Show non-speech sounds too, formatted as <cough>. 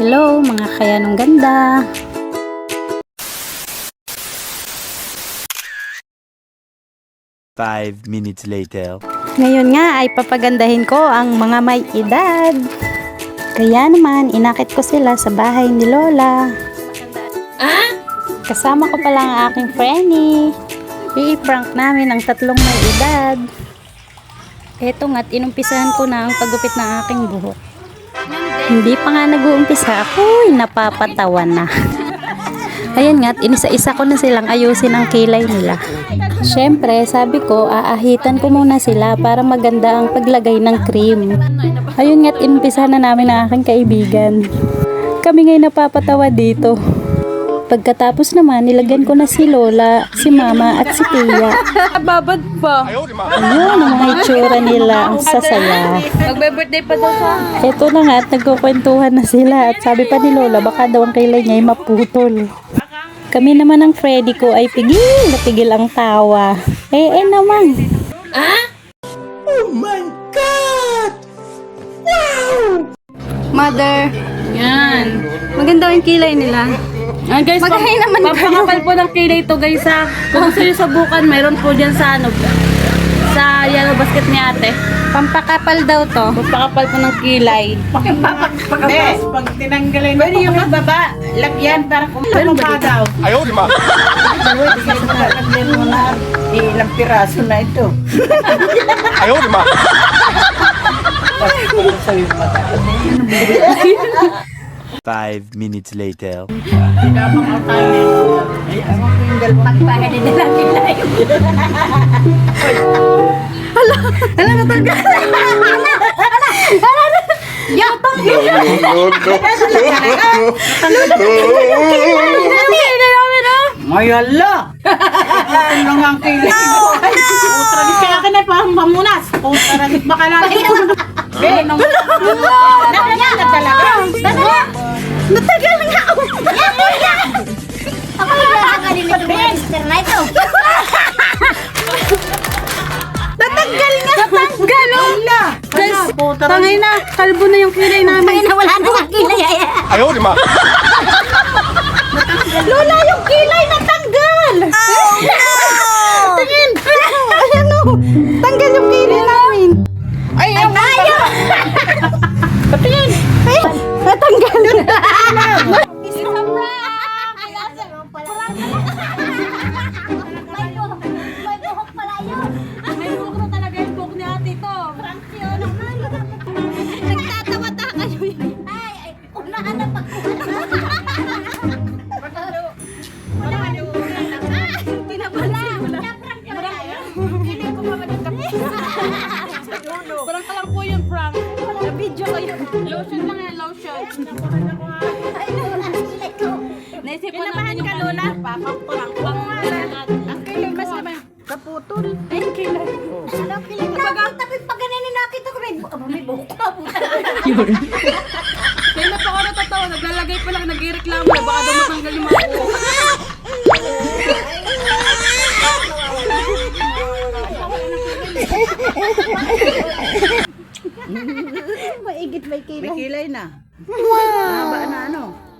Hello mga kayanong ganda. Five minutes later. Ngayon nga ay papagandahin ko ang mga may edad. Kaya naman, inakit ko sila sa bahay ni Lola. Kasama ko pala ang aking Frenny. I-prank namin ang tatlong may edad. Eto nga't inumpisahan ko na ang paggupit ng aking buhok. Hindi pa nga nag-uumpisa, ako'y napapatawa na. Ayan nga't inisa-isa ko na silang ayusin ang kilay nila. Siyempre, sabi ko, aahitan ko muna sila para maganda ang paglagay ng cream. Ayun nga't inumpisa na namin ang aking kaibigan. Kami ngay napapatawa dito. Pagkatapos naman, nilagyan ko na si Lola, si Mama at si Tia. <laughs> Babad pa. Ayun, ang mga itsura nila, ang sasaya. Magbe-birthday pa daw sa... Ito na nga at nagkukwentuhan na sila at sabi pa ni Lola baka daw ang kilay niya ay maputol. Kami naman ng Freddy ko ay pigil na pigil ang tawa. Eh, eh naman. Mother. Yan. Maganda yung kilay nila. Ah, guys, Magahay naman kayo. Papakapal po ng kilay to guys ha. Kung gusto nyo subukan, mayroon po dyan sa ano, sa yellow basket ni ate. Pampakapal daw to. Papakapal po ng kilay. Yes, pag tinanggalin mo. Pwede yung baba, lagyan para kung ano pa daw. Ayaw, di ba? Lagyan mo na ilang piraso na ito. Ayaw, di ba? <laughs> Five minutes later. Ay, ala! Ito lang ang kilay mo. Putra di kaya ka na parang pamunas. Putra di baka natin. Eh, nung... Natagal na talaga. Natagal nga ako. Ako yung nakakalilig ng monster na ito. Natanggal nga! Natanggal! Ala! Guys, Tangay na! Kalbo na yung kilay namin. Ay, nawala na ang kilay. Ay, Ayaw, di ba? Lola, yung kilay natanggal! Oh, no! Tingin! Ayan o! Tanggal ay, unahan na pag Parang ka lang po yun, prank. Na-video ko yun. Lotion lang yan, lotion. Naisip ko namin yung Lola. Papang-prank lang. Ang kilay mas naman. Kaputol. Ay, kilay. Tapi pag ganyan nakita ko, may, buhok pa. Kaya na pa ako natatawa. Pa lang, nag-reklamo na. Baka daw matanggal yung mga buhok. Maigit may kilay. May kilay na. Mahaba na ano.